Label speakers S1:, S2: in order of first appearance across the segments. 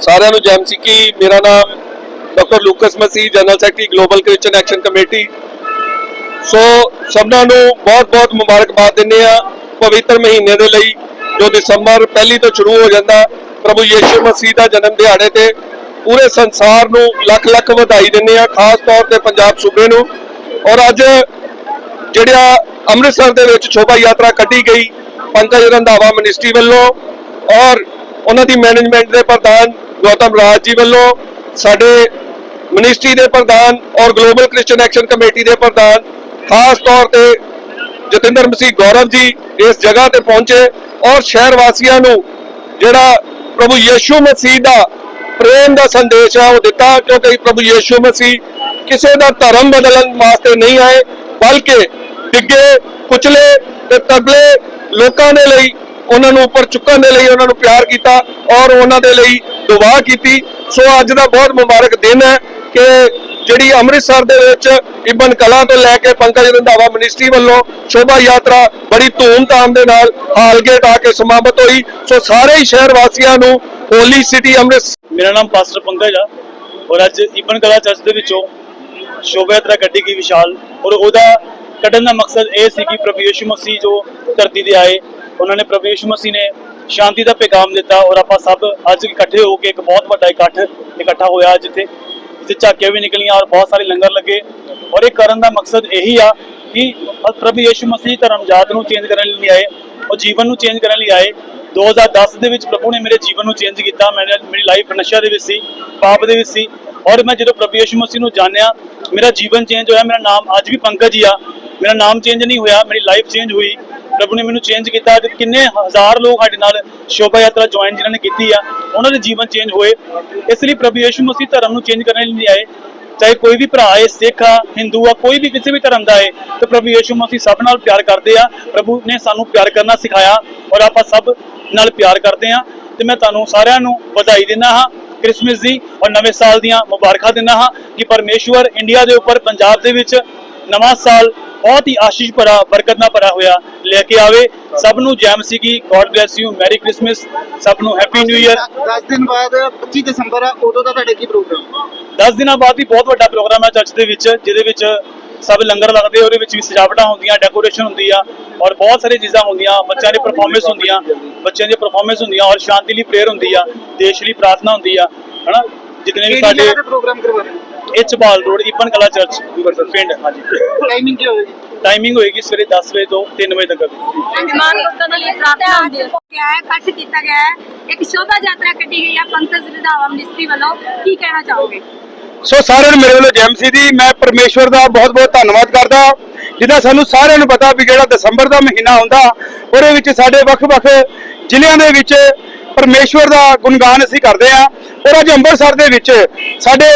S1: ਸਾਰਿਆਂ ਨੂੰ ਜੈਮ ਸਿੱਕੀ ਮੇਰਾ ਨਾਮ doctor Lucas Masih, general secretary, global Christian action committee. So ਸਭਨਾਂ ਨੂੰ ਬਹੁਤ-ਬਹੁਤ ਮੁਬਾਰਕਬਾਦ ਦਿੰਦੇ ਆ ਪਵਿੱਤਰ ਮਹੀਨੇ ਦੇ ਲਈ, ਜੋ ਦਸੰਬਰ ਪਹਿਲੀ ਤੋਂ ਸ਼ੁਰੂ ਹੋ ਜਾਂਦਾ, ਪ੍ਰਭੂ ਯੀਸ਼ੂ ਮਸੀਹ ਦਾ ਜਨਮ ਦਿਹਾੜੇ ਤੇ ਪੂਰੇ ਸੰਸਾਰ ਨੂੰ ਲੱਖ-ਲੱਖ ਵਧਾਈ ਦਿੰਦੇ ਆ ਖਾਸ ਤੌਰ ਤੇ ਪੰਜਾਬ ਸੂਬੇ ਨੂੰ। ਔਰ ਅੱਜ ਜਿਹੜਾ ਅੰਮ੍ਰਿਤਸਰ ਦੇ ਵਿੱਚ ਸ਼ੋਭਾ ਯਾਤਰਾ ਕੱਢੀ ਗਈ, ਪੰਕਜ ਰੰਧਾਵਾ ਮਿਨਿਸਟਰੀ ਵੱਲੋਂ, ਔਰ ਉਹਨਾਂ ਦੀ ਮੈਨੇਜਮੈਂਟ ਦੇ ਪ੍ਰਧਾਨ ਗੌਤਮ ਰਾਜ ਜੀ ਵੱਲੋਂ ਸਾਡੇ ਮਿਨਿਸਟਰੀ ਦੇ ਪ੍ਰਧਾਨ ਔਰ ਗਲੋਬਲ ਕ੍ਰਿਸਚੀਅਨ ਐਕਸ਼ਨ ਕਮੇਟੀ ਦੇ ਪ੍ਰਧਾਨ, ਖਾਸ ਤੌਰ ਤੇ ਜਤਿੰਦਰ ਮਸੀਹ ਗੌਰਵ ਜੀ ਇਸ ਜਗ੍ਹਾ ਤੇ ਪਹੁੰਚੇ ਔਰ ਸ਼ਹਿਰ ਵਾਸੀਆਂ ਨੂੰ ਜਿਹੜਾ ਪ੍ਰਭੂ ਯੀਸ਼ੂ ਮਸੀਹ ਦਾ ਪ੍ਰੇਮ ਦਾ ਸੰਦੇਸ਼ ਹੈ ਉਹ ਦਿੱਤਾ ਕਿਉਂਕਿ ਪ੍ਰਭੂ ਯੀਸ਼ੂ ਮਸੀਹ ਕਿਸੇ ਦਾ ਧਰਮ ਬਦਲਣ ਵਾਸਤੇ ਨਹੀਂ ਆਏ, ਬਲਕਿ ਡਿੱਗੇ, ਕੁਚਲੇ ਤੇ ਤਬਲੇ ਲੋਕਾਂ ਦੇ ਲਈ, ਉਹਨਾਂ ਨੂੰ ਉੱਪਰ ਚੁੱਕਣ ਦੇ ਲਈ ਉਹਨਾਂ ਨੂੰ ਪਿਆਰ ਕੀਤਾ ਔਰ ਉਹਨਾਂ ਦੇ ਲਈ ਦੁਆ ਕੀਤੀ। ਸੋ ਅੱਜ ਦਾ ਬਹੁਤ ਮੁਬਾਰਕ ਦਿਨ ਹੈ ਕਿ ਜਿਹੜੀ ਅੰਮ੍ਰਿਤਸਰ ਦੇ ਵਿੱਚ ਇਬਨ ਕਲਾ ਤੋਂ ਲੈ ਕੇ ਪੰਕਜ ਰੰਧਾਵਾ ਮਿਨਿਸਟਰੀ ਵੱਲੋਂ ਸ਼ੋਭਾ ਯਾਤਰਾ ਬੜੀ ਧੂਮ-ਧਾਮ ਦੇ ਨਾਲ ਹਾਲਗੇਟ ਆ ਕੇ ਸਮਾਪਤ ਹੋਈ। ਸੋ ਸਾਰੇ ਹੀ ਸ਼ਹਿਰ ਵਾਸੀਆਂ ਨੂੰ ਹੋਲੀ ਸਿਟੀ ਅੰਮ੍ਰਿਤਸਰ
S2: ਮੇਰਾ ਨਾਮ ਪਾਸਟਰ ਪੰਕਜ ਆ ਔਰ ਅੱਜ ਇਬਨ ਕਲਾ ਚਰਚ ਦੇ ਵਿੱਚੋਂ ਸ਼ੋਭਾ ਯਾਤਰਾ ਕੱਢੀ ਗਈ ਵਿਸ਼ਾਲ ਔਰ ਉਹਦਾ ਕੱਢਣ ਦਾ ਮਕਸਦ ਇਹ ਸੀ ਕਿ ਪ੍ਰਭੂ ਯਿਸੂ ਮਸੀਹ ਜੋ ਧਰਤੀ ਤੇ ਆਏ, ਉਹਨਾਂ ਨੇ ਪ੍ਰਭੂ ਯਿਸੂ ਮਸੀਹ ਨੇ ਸ਼ਾਂਤੀ ਦਾ ਪੈਗਾਮ ਦਿੱਤਾ ਔਰ ਆਪਾਂ ਸਭ ਅੱਜ ਇਕੱਠੇ ਹੋ ਕੇ ਇੱਕ ਬਹੁਤ ਵੱਡਾ ਇਕੱਠ ਇਕੱਠਾ ਹੋਇਆ ਜਿੱਥੇ ਇੱਥੇ ਝਾਕੀਆਂ ਵੀ ਨਿਕਲੀਆਂ ਔਰ ਬਹੁਤ ਸਾਰੇ ਲੰਗਰ ਲੱਗੇ। ਔਰ ਇਹ ਕਰਨ ਦਾ ਮਕਸਦ ਇਹੀ ਆ ਕਿ ਪ੍ਰਭੂ ਯੇਸ਼ੂ ਮਸੀਹ ਧਰਮ ਜਾਤ ਨੂੰ ਚੇਂਜ ਕਰਨ ਲਈ ਆਏ ਉਹ ਜੀਵਨ ਨੂੰ ਚੇਂਜ ਕਰਨ ਲਈ ਆਏ। 2010 ਦੇ ਵਿੱਚ ਪ੍ਰਭੂ ਨੇ ਮੇਰੇ ਜੀਵਨ ਨੂੰ ਚੇਂਜ ਕੀਤਾ ਮੈਂ ਮੇਰੀ ਲਾਈਫ ਨਸ਼ਾ ਦੇ ਵਿੱਚ ਸੀ, ਪਾਪ ਦੇ ਵਿੱਚ ਸੀ। ਔਰ ਮੈਂ ਜਦੋਂ ਪ੍ਰਭੂ ਯੇਸ਼ੂ ਮਸੀਹ ਨੂੰ ਜਾਣਿਆ, ਮੇਰਾ ਜੀਵਨ ਚੇਂਜ ਹੋਇਆ, ਮੇਰਾ ਨਾਮ ਅੱਜ ਵੀ ਪੰਕਜ ਹੀ ਆ। ਮੇਰਾ ਨਾਮ ਚੇਂਜ ਨਹੀਂ ਹੋਇਆ, ਮੇਰੀ ਲਾਈਫ ਚੇਂਜ ਹੋਈ। ਪ੍ਰਭੂ ਨੇ ਮੈਨੂੰ ਚੇਂਜ ਕੀਤਾ ਤੇ ਕਿੰਨੇ ਹਜ਼ਾਰ ਲੋਕ ਸਾਡੇ ਨਾਲ ਸ਼ੋਭਾ ਯਾਤਰਾ ਜੁਆਇਨ ਜਿਨ੍ਹਾਂ ਨੇ ਕੀਤੀ ਆ, ਉਹਨਾਂ ਦੇ ਜੀਵਨ ਚੇਂਜ ਹੋਏ। ਇਸ ਲਈ ਪ੍ਰਭੂ ਯਿਸੂ ਮਸੀਹ ਧਰਮ ਨੂੰ ਚੇਂਜ ਕਰਨ ਲਈ ਨਹੀਂ ਆਏ। ਚਾਹੇ ਕੋਈ ਵੀ ਭਰਾ ਹੈ ਸਿੱਖ ਆ, ਹਿੰਦੂ ਆ, ਕੋਈ ਵੀ ਕਿਸੇ ਵੀ ਧਰਮ ਦਾ ਹੈ ਤੇ ਪ੍ਰਭੂ ਯਿਸੂ ਮਸੀਹ ਸਭ ਨਾਲ ਪਿਆਰ ਕਰਦੇ ਆ। ਪ੍ਰਭੂ ਨੇ ਸਾਨੂੰ ਪਿਆਰ ਕਰਨਾ ਸਿਖਾਇਆ ਔਰ ਆਪਾਂ ਸਭ ਨਾਲ ਪਿਆਰ ਕਰਦੇ ਆ। ਤੇ ਮੈਂ ਤੁਹਾਨੂੰ ਸਾਰਿਆਂ ਨੂੰ ਵਧਾਈ ਦਿੰਦਾ ਹਾਂ, ਕ੍ਰਿਸਮਸ ਦੀ ਔਰ ਨਵੇਂ ਸਾਲ ਦੀਆਂ ਮੁਬਾਰਕਾਂ ਦਿੰਦਾ ਹਾਂ ਕਿ ਪਰਮੇਸ਼ਵਰ ਇੰਡੀਆ ਦੇ ਉੱਪਰ ਪੰਜਾਬ ਦੇ ਵਿੱਚ ਨਵਾਂ ਸਾਲ ਬਹੁਤ ਹੀ ਆਸ਼ੀਸ਼ ਭਰਾ ਬਰਕਤ ਨਾਲ ਭਰਾ ਹੋਇਆ ਲੈ ਕੇ ਆਵੇ। ਸਭ ਨੂੰ ਜੈਮ ਸੀਗੀ। God bless you merry Christmas ਸਭ ਨੂੰ ਹੈਪੀ ਨਿਊ ਇਅਰ
S3: 10 ਦਿਨ ਬਾਅਦ 25 ਦਸੰਬਰ ਆ ਉਦੋਂ ਦਾ ਤੁਹਾਡੇ ਕੀ ਪ੍ਰੋਗਰਾਮ
S2: 10 ਦਿਨਾਂ ਬਾਅਦ ਹੀ ਬਹੁਤ ਵੱਡਾ ਪ੍ਰੋਗਰਾਮ ਹੈ ਚਰਚ ਦੇ ਵਿੱਚ ਜਿਹਦੇ ਵਿੱਚ ਸਭ ਲੰਗਰ ਲੱਗਦੇ ਉਹਦੇ ਵਿੱਚ ਵੀ ਸਜਾਵਟਾਂ ਹੁੰਦੀਆਂ ਡੈਕੋਰੇਸ਼ਨ ਹੁੰਦੀ ਆ ਔਰ ਬਹੁਤ ਸਾਰੀ ਚੀਜ਼ਾਂ ਹੁੰਦੀਆਂ ਬੱਚਿਆਂ ਦੀ ਪਰਫਾਰਮੈਂਸ ਹੁੰਦੀਆਂ ਬੱਚਿਆਂ ਦੀ ਪਰਫਾਰਮੈਂਸ ਹੁੰਦੀਆਂ ਔਰ ਸ਼ਾਂਤੀ ਲਈ ਪ੍ਰੇਅਰ ਹੁੰਦੀ ਆ ਦੇਸ਼ ਲਈ ਪ੍ਰਾਰਥਨਾ ਹੁੰਦੀ ਆ ਹਨਾ? ਜਿਤਨੇ ਵੀ ਸਾਡੇ
S3: ਪ੍ਰੋਗਰਾਮ ਕਰਵਾ ਰਹੇ
S2: ਇਹ ਚਬਾਲ ਰੋਡ ਇਪਨ ਕਲਾ ਚਰਚ ਪਿੰਡ ਹਾਂਜੀ।
S3: ਟਾਈਮਿੰਗ ਕੀ ਹੋਵੇਗੀ?
S2: ਟਾਈਮਿੰਗ ਹੋਏਗੀ ਸਵੇਰੇ 10 ਵਜੇ ਤੋਂ 3 ਵਜੇ ਤੱਕ।
S4: ਸਨਮਾਨ ਲੋਕਾਂ ਦੇ ਲਈ ਪ੍ਰਾਰਥਨਾ ਹੁੰਦੀ ਹੈ ਗਿਆ ਹੈ ਇਕੱਠ ਕੀਤਾ ਗਿਆ ਹੈ। ਇੱਕ ਸ਼ੋਭਾ ਯਾਤਰਾ ਕੱਢੀ ਗਈ ਹੈ ਪੰਕਜ ਰੰਧਾਵਾ ਮਿਨਿਸਟਰੀ ਵੱਲੋਂ। ਕੀ ਕਹਿਣਾ ਚਾਹੋਗੇ?
S5: ਸੋ ਸਾਰਿਆਂ ਨੂੰ ਮੇਰੇ ਵੱਲੋਂ ਜੈਮ ਸੀ ਦੀ ਮੈਂ ਪਰਮੇਸ਼ਵਰ ਦਾ ਬਹੁਤ ਬਹੁਤ ਧੰਨਵਾਦ ਕਰਦਾ। ਜਿੱਦਾਂ ਸਾਨੂੰ ਸਾਰਿਆਂ ਨੂੰ ਪਤਾ ਵੀ ਜਿਹੜਾ ਦਸੰਬਰ ਦਾ ਮਹੀਨਾ ਹੁੰਦਾ ਉਹਦੇ ਵਿੱਚ ਸਾਡੇ ਵੱਖ-ਵੱਖ ਜ਼ਿਲ੍ਹਿਆਂ ਦੇ ਵਿੱਚ ਪਰਮੇਸ਼ਵਰ ਦਾ ਗੁਣਗਾਨ ਅਸੀਂ ਕਰਦੇ ਆ ਔਰ ਅੱਜ ਅੰਮ੍ਰਿਤਸਰ ਦੇ ਵਿੱਚ ਸਾਡੇ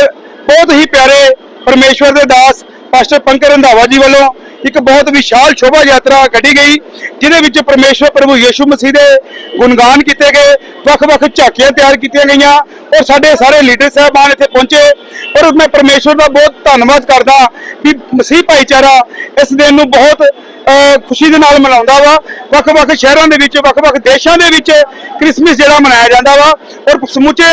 S5: ਬਹੁਤ ਹੀ ਪਿਆਰੇ ਪਰਮੇਸ਼ਵਰ ਦੇ ਦਾਸ ਪਾਸਟਰ ਪੰਕਜ ਰੰਧਾਵਾ ਜੀ ਵੱਲੋਂ ਇੱਕ ਬਹੁਤ ਵਿਸ਼ਾਲ ਸ਼ੋਭਾ ਯਾਤਰਾ ਕੱਢੀ ਗਈ, ਜਿਹਦੇ ਵਿੱਚ ਪਰਮੇਸ਼ਵਰ ਪ੍ਰਭੂ ਯੀਸ਼ੂ ਮਸੀਹ ਦੇ ਗੁਣਗਾਨ ਕੀਤੇ ਗਏ ਵੱਖ-ਵੱਖ ਝਾਕੀਆਂ ਤਿਆਰ ਕੀਤੀਆਂ ਗਈਆਂ, ਔਰ ਸਾਡੇ ਸਾਰੇ ਲੀਡਰ ਸਾਹਿਬਾਨ ਇੱਥੇ ਪਹੁੰਚੇ। ਔਰ ਮੈਂ ਪਰਮੇਸ਼ਵਰ ਦਾ ਬਹੁਤ ਧੰਨਵਾਦ ਕਰਦਾ ਵੀ ਮਸੀਹ ਭਾਈਚਾਰਾ ਇਸ ਦਿਨ ਨੂੰ ਬਹੁਤ ਖੁਸ਼ੀ ਦੇ ਨਾਲ ਮਨਾਉਂਦਾ ਵਾ। ਵੱਖ-ਵੱਖ ਸ਼ਹਿਰਾਂ ਦੇ ਵਿੱਚ ਵੱਖ-ਵੱਖ ਦੇਸ਼ਾਂ ਦੇ ਵਿੱਚ ਕ੍ਰਿਸਮਸ ਜਿਹੜਾ ਮਨਾਇਆ ਜਾਂਦਾ ਵਾ। ਔਰ ਸਮੁੱਚੇ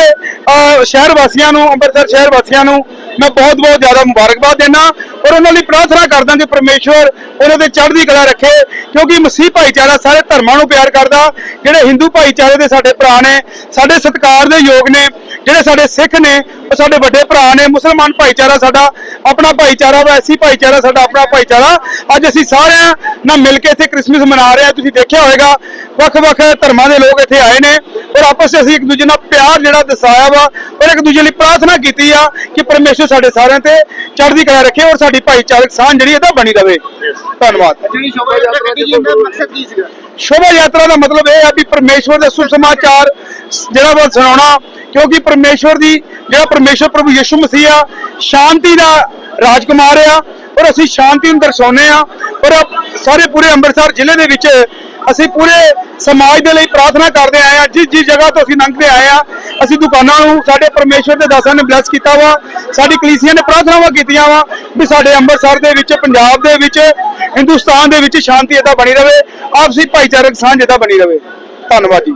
S5: ਸ਼ਹਿਰ ਵਾਸੀਆਂ ਨੂੰ, ਅੰਮ੍ਰਿਤਸਰ ਸ਼ਹਿਰ ਵਾਸੀਆਂ ਨੂੰ ਮੈਂ ਬਹੁਤ-ਬਹੁਤ ਜ਼ਿਆਦਾ ਮੁਬਾਰਕਬਾਦ ਦੇਣਾ ਔਰ ਉਹਨਾਂ ਲਈ ਪ੍ਰਾਰਥਨਾ ਕਰਦਾ ਕਿ ਪਰਮੇਸ਼ਵਰ ਉਹਨਾਂ ਦੇ ਚੜ੍ਹਦੀ ਕਲਾ ਰੱਖੇ, ਕਿਉਂਕਿ ਮਸੀਹ ਭਾਈਚਾਰਾ ਸਾਰੇ ਧਰਮਾਂ ਨੂੰ ਪਿਆਰ ਕਰਦਾ, ਜਿਹੜੇ ਹਿੰਦੂ ਭਾਈਚਾਰੇ ਦੇ ਸਾਡੇ ਭਰਾ ਨੇ, ਸਾਡੇ ਸਤਿਕਾਰ ਦੇ ਯੋਗ ਨੇ ਜਿਹੜੇ ਸਾਡੇ ਸਿੱਖ ਨੇ, ਉਹ ਸਾਡੇ ਵੱਡੇ ਭਰਾ ਨੇ, ਮੁਸਲਮਾਨ ਭਾਈਚਾਰਾ ਸਾਡਾ, ਆਪਣਾ ਭਾਈਚਾਰਾ ਵਾ ਐਸੀ ਭਾਈਚਾਰਾ, ਸਾਡਾ ਆਪਣਾ ਭਾਈਚਾਰਾ। ਅੱਜ ਅਸੀਂ ਸਾਰਿਆਂ ਨਾਲ ਮਿਲ ਕੇ ਇੱਥੇ ਕ੍ਰਿਸਮਸ ਮਨਾ ਰਹੇ ਹਾਂ। ਤੁਸੀਂ ਦੇਖਿਆ ਹੋਵੇਗਾ, ਵੱਖ-ਵੱਖ ਧਰਮਾਂ ਦੇ ਲੋਕ ਇੱਥੇ ਆਏ ਨੇ ਔਰ ਆਪਸ ਵਿੱਚ ਅਸੀਂ ਇੱਕ ਦੂਜੇ ਨਾਲ ਪਿਆਰ ਜਿਹੜਾ ਦਸਾਇਆ ਵਾ ਔਰ ਇੱਕ ਦੂਜੇ ਲਈ ਪ੍ਰਾਰਥਨਾ ਕੀਤੀ ਆ ਕਿ ਪਰਮੇਸ਼ਰ ਸਾਡੇ ਸਾਰਿਆਂ ਤੇ ਚੜ੍ਹਦੀ ਕਲਾ ਰੱਖੇ ਔਰ ਸਾਡੀ ਭਾਈਚਾਰਕ ਸਾਂਝ ਜਿਹੜੀ ਇਹਦਾ ਬਣੀ ਰਵੇ। ਧੰਨਵਾਦ।
S3: ਜਿਹੜੀ ਸ਼ੋਭਾ ਯਾਤਰਾ ਕੱਢੀ ਮਕਸਦ ਕੀ ਸੀਗਾ?
S5: ਸ਼ੋਭਾ ਯਾਤਰਾ ਦਾ ਮਤਲਬ ਇਹ ਆ ਵੀ ਪਰਮੇਸ਼ਵਰ ਦਾ ਸੁਭ ਸਮਾਚਾਰ ਜਿਹੜਾ ਵਾ ਸੁਣਾਉਣਾ, ਕਿਉਂਕਿ ਪਰਮੇਸ਼ਵਰ ਦੀ, ਜਿਹੜਾ ਪਰਮੇਸ਼ਵਰ ਪ੍ਰਭੂ ਯਿਸੂ ਮਸੀਹ ਆ, ਸ਼ਾਂਤੀ ਦਾ ਰਾਜਕੁਮਾਰ ਆ, ਔਰ ਅਸੀਂ ਸ਼ਾਂਤੀ ਨੂੰ ਦਰਸਾਉਂਦੇ ਆ, ਔਰ ਸਾਰੇ ਪੂਰੇ ਅੰਮ੍ਰਿਤਸਰ ਜ਼ਿਲ੍ਹੇ ਦੇ ਵਿੱਚ ਅਸੀਂ ਪੂਰੇ ਸਮਾਜ ਦੇ ਲਈ ਪ੍ਰਾਰਥਨਾ ਕਰਦੇ ਆਏ ਆ, ਜਿਸ ਜਿਸ ਜਗ੍ਹਾ ਤੋਂ ਅਸੀਂ ਲੰਘਦੇ ਆਏ ਆ, ਅਸੀਂ ਦੁਕਾਨਾਂ ਨੂੰ, ਸਾਡੇ ਪਰਮੇਸ਼ਵਰ ਦੇ ਦਾਸਾਂ ਨੇ ਬਲੈਸ ਕੀਤਾ ਵਾ, ਸਾਡੀ ਕਲੀਸੀਆ ਨੇ ਪ੍ਰਾਰਥਨਾਵਾਂ ਕੀਤੀਆਂ ਵਾ, ਵੀ ਸਾਡੇ ਅੰਮ੍ਰਿਤਸਰ ਦੇ ਵਿੱਚ, ਪੰਜਾਬ ਦੇ ਵਿੱਚ, ਹਿੰਦੁਸਤਾਨ ਦੇ ਵਿੱਚ ਸ਼ਾਂਤੀ ਏਦਾਂ ਬਣੀ ਰਵੇ ਆਪਸੀ ਭਾਈਚਾਰਕ ਸਾਂਝ ਏਦਾਂ ਬਣੀ ਰਵੇ। ਧੰਨਵਾਦ ਜੀ।